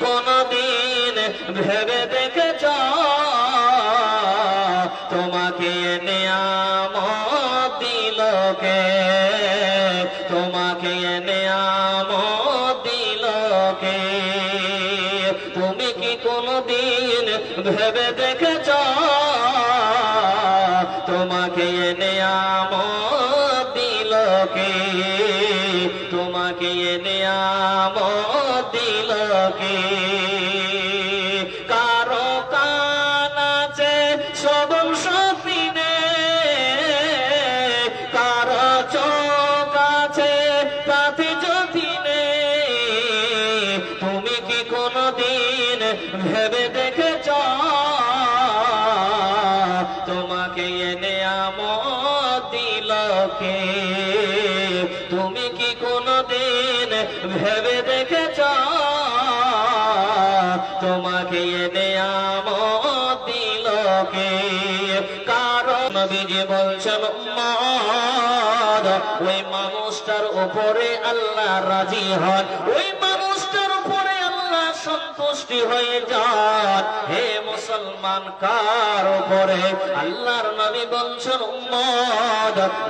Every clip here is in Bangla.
কোনদিন ভেবে দিলকে কারণ নবীজি বলছেন ওই মানুষটার উপরে আল্লাহ রাজি হন। ওই মানুষটার উপরে আল্লাহ সন্তুষ্টি হয়ে যান। হে মুসলমান, কার উপরে? আল্লাহর নবী বলছেন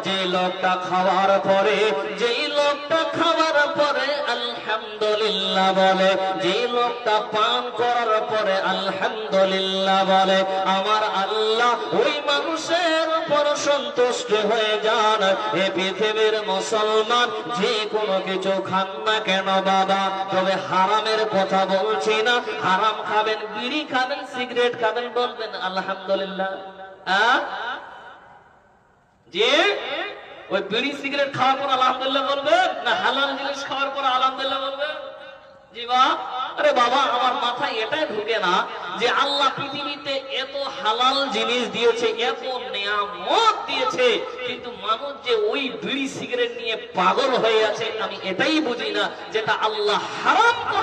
যে লোকটা খাওয়ার পরে, যেই লোকটা খাওয়ার পরে আলহামদুলিল্লাহ বলে, যে লোকটা পান করার পরে আলহামদুলিল্লাহ বলে, আমার আল্লাহ ওই মানুষের উপর সন্তুষ্ট হয়ে যান। এ পৃথিবীর মুসলমান যে কোনো কিছু খান না কেন বাবা? তবে হারামের কথা বলছি না। হারাম খাবেন, বিড়ি খাবেন, সিগারেট খাবেন, বলবেন আলহামদুলিল্লাহ। যে? ওই বিড়ি, সিগারেট খাওয়ার পর আলহামদুলিল্লাহ বলবেন না হালাল জিনিস খাওয়ার পর আলহামদুলিল্লাহ বলবেন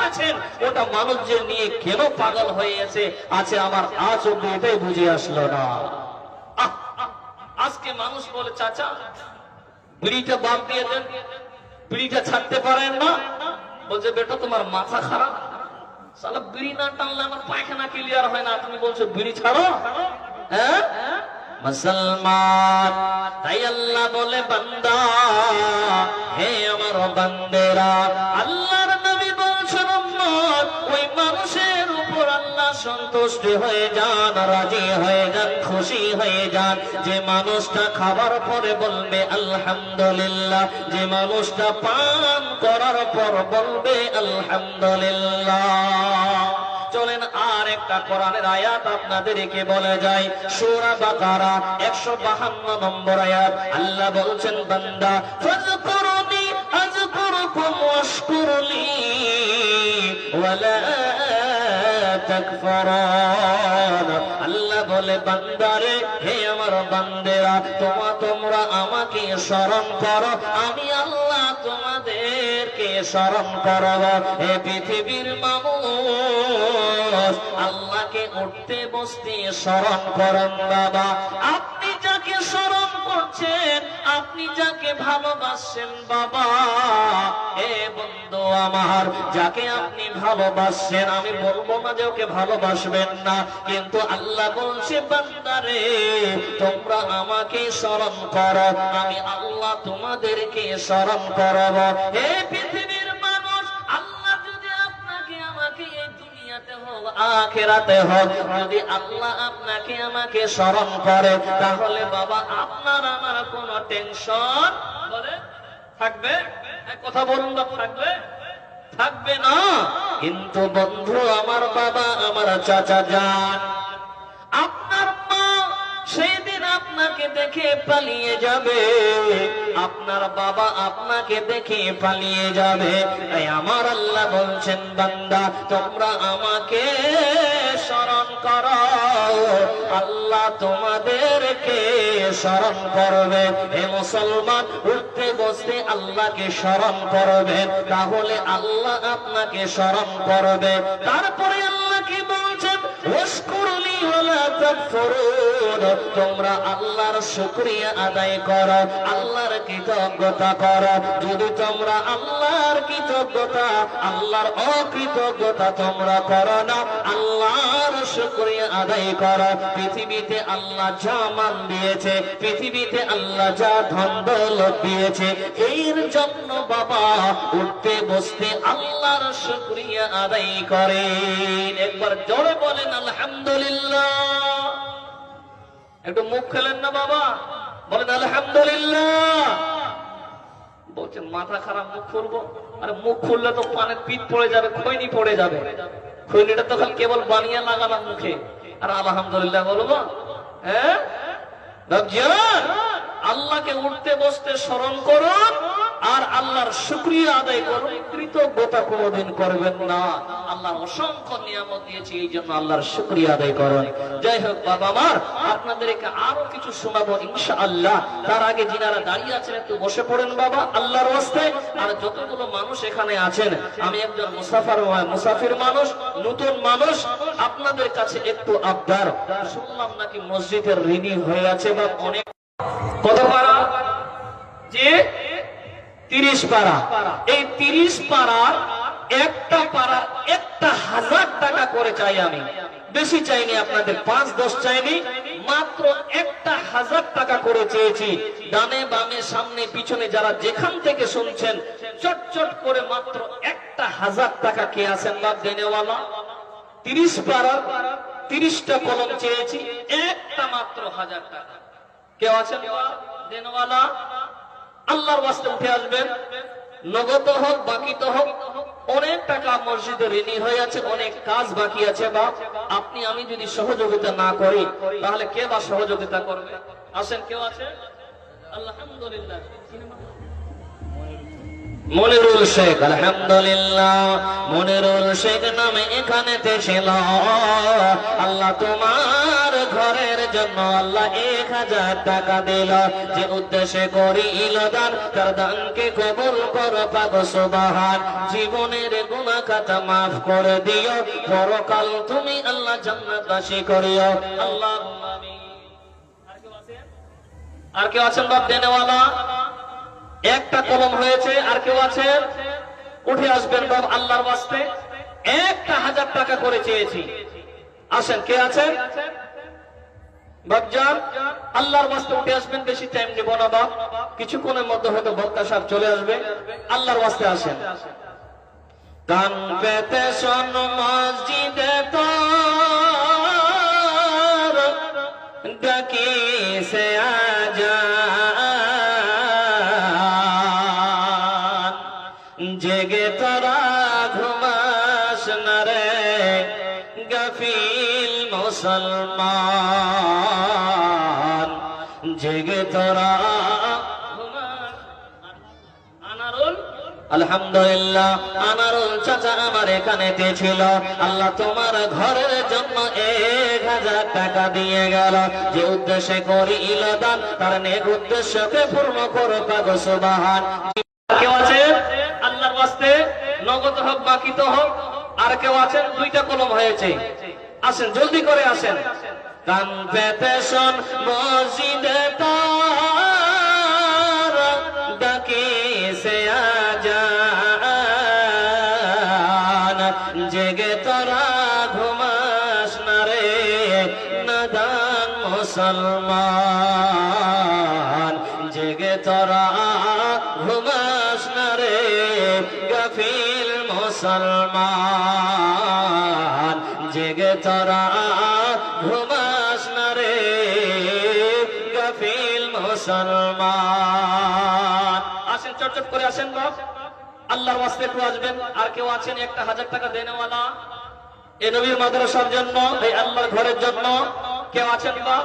আছে ওটা নিয়ে কেন পাগল হয়ে আছে আছে আমার, আজ অব্দি এটাই বুঝে আসলো না। আজকে মানুষ বলে, চাচা, বিড়িটা বাদ দিয়ে দেন, বিড়িটা ছাড়তে পারেন না। বলছে, বেটা, তোমার মাথা খারাপ? সালা বিড়ি না টানলে আমার পায়খানা ক্লিয়ার হয় না। তুমি বলছো, বিড়ি ছাড়ো? হ্যাঁ? মুসলমান, তাই আল্লাহ বলে, বান্দা, হে আমার বান্দেরা আল্লাহর সন্তুষ্ট হয়ে যান, রাজি হয়ে যান, খুশি হয়ে যান। যে মানুষটা খাবার পরে বলবে, আলহামদুলিল্লাহ। যে মানুষটা পান করার পর বলবে, আলহামদুলিল্লাহ। চলেন, আর একটা কোরআনের আয়াত আপনাদেরকে বলে যায় সূরা বাকারা 152 নম্বর আয়াত। আল্লাহ বলছেন, বান্দা ফাজকুরুনি আযকুরুকুম ওয়াশকুরলি, ওয়ালা আল্লাহ বলে, বান্দারে, হে আমার বান্দেরা, তোমা তোমরা আমাকে স্মরণ করো, আমি আল্লাহ তোমাদেরকে স্মরণ করব। হে পৃথিবীর মানুষ, আল্লাহকে উঠতে বসতে স্মরণ করুন, বাবা। আপনি যাকে ভালোবাসেন, বাবা, এ বন্ধু আমার, যাকে আপনি ভালোবাসেন, আমি বলব না যে ওকে ভালোবাসবেন না, কিন্তু আল্লাহ বলছে, বান্দারে, তোমরা আমাকে স্মরণ করো, আমি আল্লাহ তোমাদেরকে স্মরণ করব। এ পৃথিবীর আখেরাতে হোক, যদি আল্লাহ আপনাকে আমাকে স্মরণ করে, তাহলে বাবা আপনার আমার কোনো টেনশন বলে থাকবে? কথা বলুন বাবা থাকবে? থাকবে না। কিন্তু বন্ধু, আমার বাবা, আমার চাচা যান। দেখে পালিয়ে যাবে। আপনার বাবা আপনাকে দেখে পালিয়ে যাবে। তাই আমার আল্লাহ বলছেন, বান্দা, তোমরা আমাকে স্মরণ করো। আল্লাহ তোমাদেরকে স্মরণ করবে। হে মুসলমান, উঠতে বসতে আল্লাহকে স্মরণ করবে। তাহলে আল্লাহ আপনাকে স্মরণ করবে। তারপরে আল্লাহ কি বলছেন? তোমরা আল্লাহর শুকরিয়া আদায় করো, আল্লাহর কৃতজ্ঞতা করো। যদি তোমরা আল্লাহর কৃতজ্ঞতা, আল্লাহর অকৃতজ্ঞতা তোমরা করো না, আল্লাহর শুকরিয়া আদায় করো। পৃথিবীতে আল্লাহ যা মান দিয়েছে, পৃথিবীতে আল্লাহ যা ধন দৌলত দিয়েছে, এর জন্য বাবা উঠতে বসতে আল্লাহর শুকরিয়া আদায় করেন। একবার জোরে বলেন, আলহামদুলিল্লাহ। একটু মুখ খেলেন না বাবা। বলেন, আলহামদুলিল্লাহ। বলছেন, মাথা খারাপ, মুখ খুলবো? আরে, মুখ খুললে তো পানের পিঠ পড়ে যাবে, খৈনি পড়ে যাবে। খৈনিটা তো খালি কেবল বানিয়ে লাগালাম মুখে। আর, আলহামদুলিল্লাহ বলব হ্যাঁ? আল্লাহকে উঠতে বসতে স্মরণ করুন। আর আল্লাহর শুক্রিয়া আদায় করুন, কৃতজ্ঞতা কোনোদিন করবেন না। আল্লাহর অসংখ্য নিয়ামত দিয়েছে, এই জন্য আল্লাহর শুক্রিয়া আদায় করুন। যাই হোক বাবা আমার আপনাদেরকে আরও কিছু শোনাবো ইনশা আল্লাহ তার আগে যিনারা দাঁড়িয়ে আছেন, একটু বসে পড়েন বাবা, আল্লাহর ওয়াস্তে আর যতগুলো মানুষ এখানে আছেন, আমি একজন মুসাফার মুসাফির মানুষ, নতুন মানুষ, আপনাদের কাছে একটু আবদার। শুনলাম নাকি মসজিদের ঋণী হয়ে আছে বা অনেক। কত পারা যে তিরিশ পারা। এই তিরিশ পাড়ার একটা পাড়া একটা হাজার টাকা করে চাই আমি। বেশি চাইনি আপনাদের, পাঁচ দশ চাইনি, মাত্র একটা হাজার টাকা করে চেয়েছি। ডানে বামে সামনে পিছনে যারা যেখান থেকে শুনছেন চট চট করে মাত্র একটা হাজার টাকা কে আছেন বাদ দেনেওয়ালা? তিরিশ পাড়ার তিরিশটা কলম চেয়েছি, একটা মাত্র হাজার টাকা। কেউ আছেন দেনওয়ালা? আল্লাহর বাস্তে উঠে আসবেন। নগদ হোক, বাকি তো হোক, অনেক টাকা মসজিদে ঋণী হয়ে আছে, অনেক কাজ বাকি আছে, বা আপনি, আমি যদি সহযোগিতা না করি, তাহলে কে বা সহযোগিতা করবে? আসেন, কেউ আছে? আলহামদুলিল্লাহ। মনিরুল শেখ, আলহামদুলিল্লাহ। মনিরুল শেখ নামে এখানে ছিল। আল্লাহ তোমার ঘরের জন্য আল্লাহ এক হাজার টাকা দিল। যে উদ্দেশ্যে করিল দান তার দানকে সুবাহান। জীবনের গুণা খাতা মাফ করে দিও। পরকাল তুমি আল্লাহ জান্নাতবাসী করিও। আল্লাহ আর কেউ আছেন বাপ দেনেওয়ালা? একটা কলম হয়েছে আর কেউ আছেন উঠে আসবেন বাব আল্লাহর বাস্তে একটা হাজার টাকা করে চেয়েছি। আসেন, কে আছেন? আল্লাহর বাস্তে উঠে আসবেন, বেশি টাইম নেব না বাপ। কিছুক্ষণের মধ্যে হয়তো বক্তা সাহেব চলে আসবে। আল্লাহর বাস্তে আসেন। কান পেতে শোন মসজিদে তো ডাকি সে আজান গফিল মুসলমান জেগে তোরা আলহামদুলিল্লাহ আনারুল চাচা আমার এখানে ছিল আল্লাহ তোমার ঘরের জন্য এক হাজার টাকা দিয়ে গেল। যে উদ্দেশ্যে করিল দান তার নেক উদ্দেশ্যকে পূর্ণ করো সুবাহান। কেউ আছে? আল্লাহর ওয়াস্তে নগদ হোক বাকি তো হোক আর কেউ আছেন? দুইটা কলম হয়েছে। আসেন, জলদি করে আসেন। কান পেতে শোন, মসজিদে তার ডাকে সে আজান। জেগে তোরা ঘুমাস না রে নাদান মুসলমান। মুসলমান। আসেন চটচট করে আসেন বাপ। আল্লাহর ওয়াস্তে একটু আসবেন? আর কেউ আছেন? একটা হাজার টাকা দেনেওয়ালা এ নবীর মাদ্রাসার জন্য, এই আল্লাহর ঘরের জন্য কেউ আছেন বা?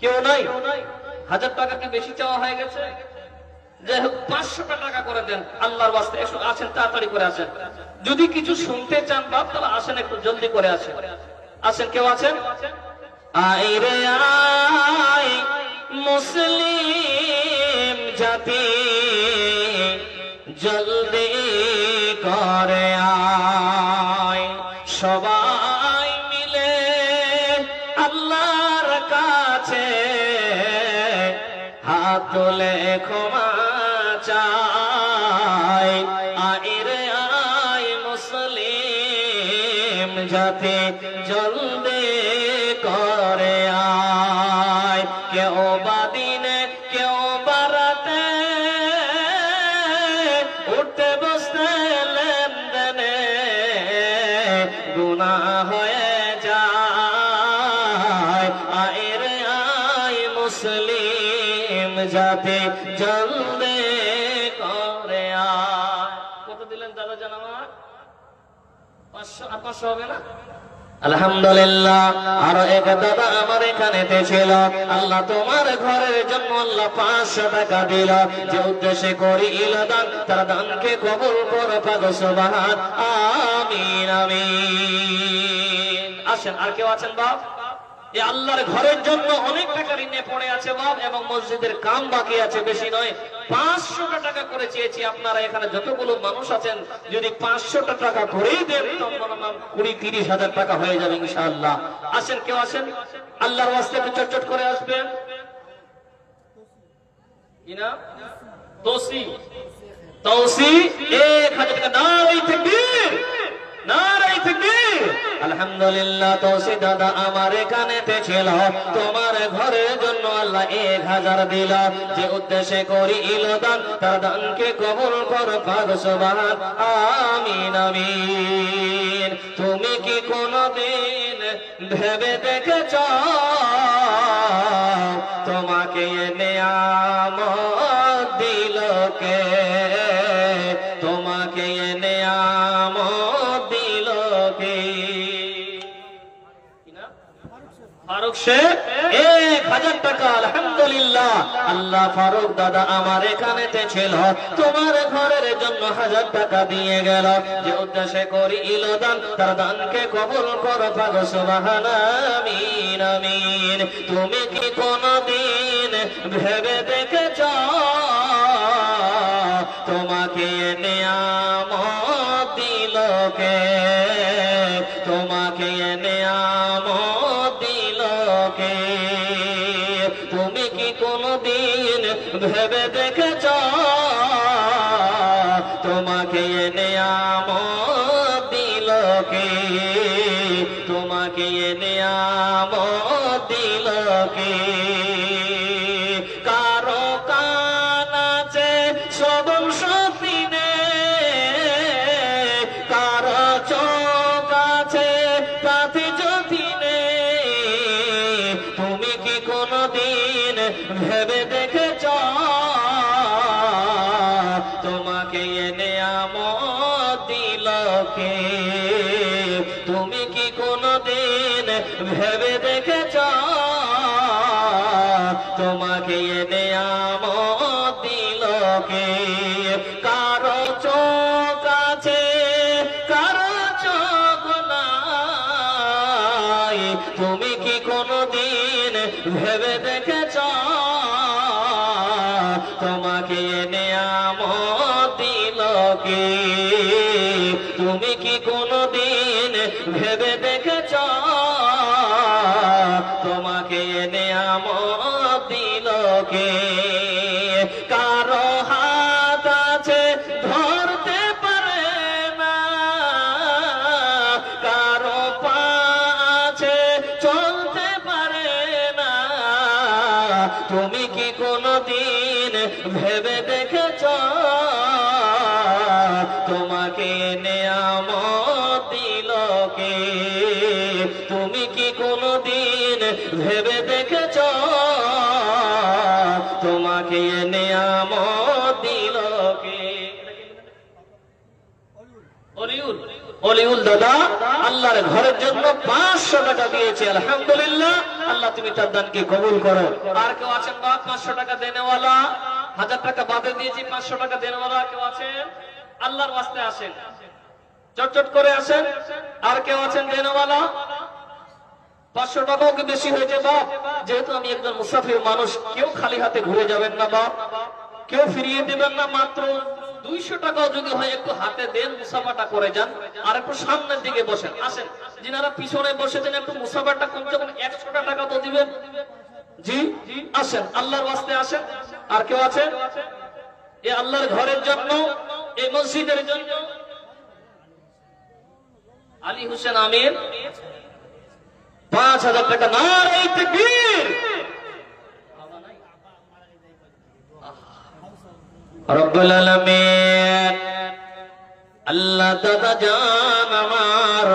কেউ নাই? হাজার বেশি চাওয়া হয়ে গেছে? হোক টাকা করে দেন আল্লাহর বাস্তে আসেন, তাড়াতাড়ি করে আসেন। যদি কিছু শুনতে চান বাপ, তাহলে আসেন, একটু জলদি করে আসেন। আসেন, কেউ আছেন? আই ক্ষমা চাই। আইরে আই মুসলিম যাতে জলদে করে আয়। কেউ বাদিনে কেউ পাঁচশো হবে না? আলহামদুলিল্লাহ এক দাদা আমার এখানে ছিল আল্লাহ তোমার ঘরের জন্য আল্লাহ পাঁচশো টাকা দিল। যে উদ্দেশ্যে করি দান, তার দানকে কবুল করো পাগো আমিন আমিন। আসেন, আর কেউ আছেন বাপ? এই আসেন, কেউ আসেন? আল্লাহর একটু চটচট করে আসবেন এক হাজার টাকা। নারাই থাকবীর! নারাই থাকবীর! আলহামদুলিল্লাহ দাদা আমার ছিল। তোমার ঘরের জন্য আল্লাহ এক হাজার দিল। যে উদ্দেশ্যে করি তার দানকে কর আমিন আমিন। তুমি কি কোনদিন ভেবে দেখেছ? তোমাকে নিয়ামত দিল কে? তোমাকে নিয়ামত শেখ এক হাজার টাকা, আলহামদুলিল্লাহ। আল্লাহ ফারুক দাদা আমার এখানেতে ছিল তোমার ঘরের জন্য হাজার টাকা দিয়ে গেল। যে উদ্দেশ্যে করি ইলদান তার দানকে কবুল করো, পাগ, সুবহান, আমিন আমিন। তুমি কি কোনদিন ভেবে দেখেছ? তোমাকে নিয়ামত দিল ভেবে দেখেছ? তোমাকে নিয়ামত দিল কে? তোমাকে নিয়ামত দিল কে? কারও কান আছে সবল নেই কারও চোখ আছে তাতে ভেবে দেখেছ? তোমাকে এনে আমত দিল কে? তুমি কি কোনদিন ভেবে দেখেছ? তোমাকে এনে আমত তুমি কি কোনদিন ভেবে দেখেছ? তোমাকে এনে দিল কে? তুমি কি কোনদিন ভেবে দেখেছ? তুমি কি কোনদিন ভেবে দেখেছ? তোমাকে নিয়ামত দিল কে? তুমি কি কোনদিন ভেবে দেখেছ? তোমাকে নিয়ামত দিল কে? অলিউল। অলিউল দাদা। আল্লাহর ঘরের জন্য পাঁচশো টাকা দিয়েছে, আলহামদুলিল্লাহ। আল্লাহ, তুমি তার দানকে কবুল করো। আর কেউ আছেন বা পাঁচশো টাকা দেনেওয়ালা? হাজার টাকা বাদে দিয়েছি, পাঁচশো টাকা দেনেওয়ালা কেউ আছেন? আল্লাহর ওয়াস্তে আসেন। চটচট করে আসেন। আর কেউ আছেন দেনেওয়ালা? পাঁচশো টাকাও কি বেশি হয়েছে, বাপ? যেহেতু আমি একজন মুসাফির মানুষ, কেউ খালি হাতে ঘুরে যাবেন না, বাপ। কেউ ফিরিয়ে দেবেন না, মাত্র দুইশো টাকাও যদি হয়, একটু হাতে দেন, মুসাফাটা করে যান। আর একটু সামনের দিকে বসেন, আসেন। যিনারা পিছনে বসেছেন একটু মুসাফাটা কমছে কম একশো টাকা তো দিবেন। জি, আসেন, আল্লাহর ওয়াস্তে আসেন। আর কেউ আছে? এ আল্লাহর ঘরের জন্য, এই মসজিদের জন্য। আলী হোসেন আমির পাঁচ হাজার টাকা। না এই আল্লাহ দাদা জান আমার।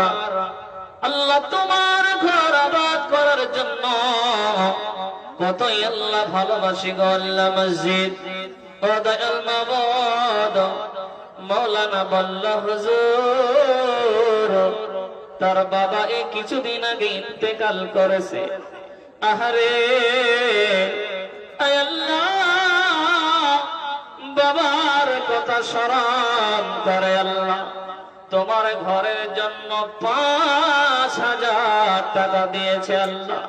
আল্লাহ তোমার ঘর আবাদ করার জন্য কতই আল্লাহ ভালোবাসি গো আল্লাহ মসজিদ। ও বল্লা হুজুর। তার বাবা এই কিছুদিন আগে ইন্তেকাল করেছে। আহারে আল্লাহ। বাবার কথা স্মরণ করে আল্লাহ। তোমার ঘরের জন্য পাঁচ হাজার টাকা দিয়েছে আল্লাহ।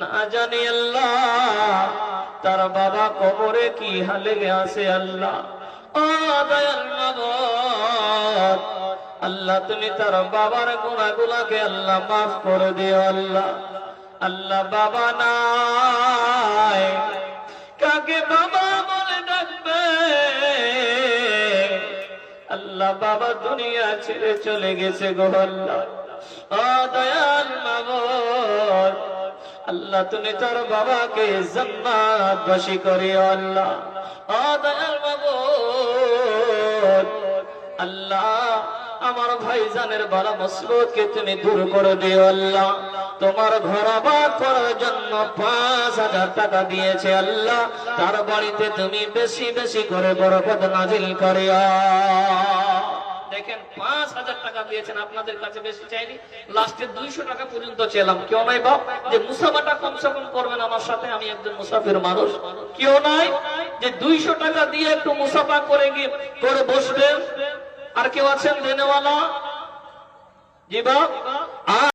না জানি আল্লাহ, তার বাবা কবরে কি হালে আছে আল্লাহ। ও আল্লাহ তুমি তার বাবার গুণাগুলাকে আল্লাহ মাফ করে দিও আল্লাহ। আল্লাহ বাবা নাই, কাকে বাবা আল্লাহ বাবা দুনিয়া ছেড়ে চলে গেছে গো আল্লাহ। আল্লাহ তুমি তার বাবাকে জান্নাত বাসী করিও আল্লাহ। ও দয়াল আল্লাহ আমার ভাইজানের বালা মসলুদকে তুমি দূর করে দিও আল্লাহ। তোমার ঘর আবাদ করার জন্য পাঁচ হাজার টাকা দিয়েছে আল্লাহ। তার বাড়িতে তুমি বেশি বেশি করে বরকত নাজিল করিয়া দেখেন পাঁচ হাজার টাকা দিয়েছেন, আপনাদের কাছে বেশি চাইনি। লাস্টে দুইশো টাকা পর্যন্ত চেলাম। কেউ নাই বাপ যে মুসাফাটা কমসে কম করবেন আমার সাথে, আমি একজন মুসাফির মানুষ। কেউ নাই? যে দুইশো টাকা দিয়ে একটু মুসাফা করে গিয়ে, করে বসবেন। আর কেউ আছেন দেনেওয়ালা? জি বাপ?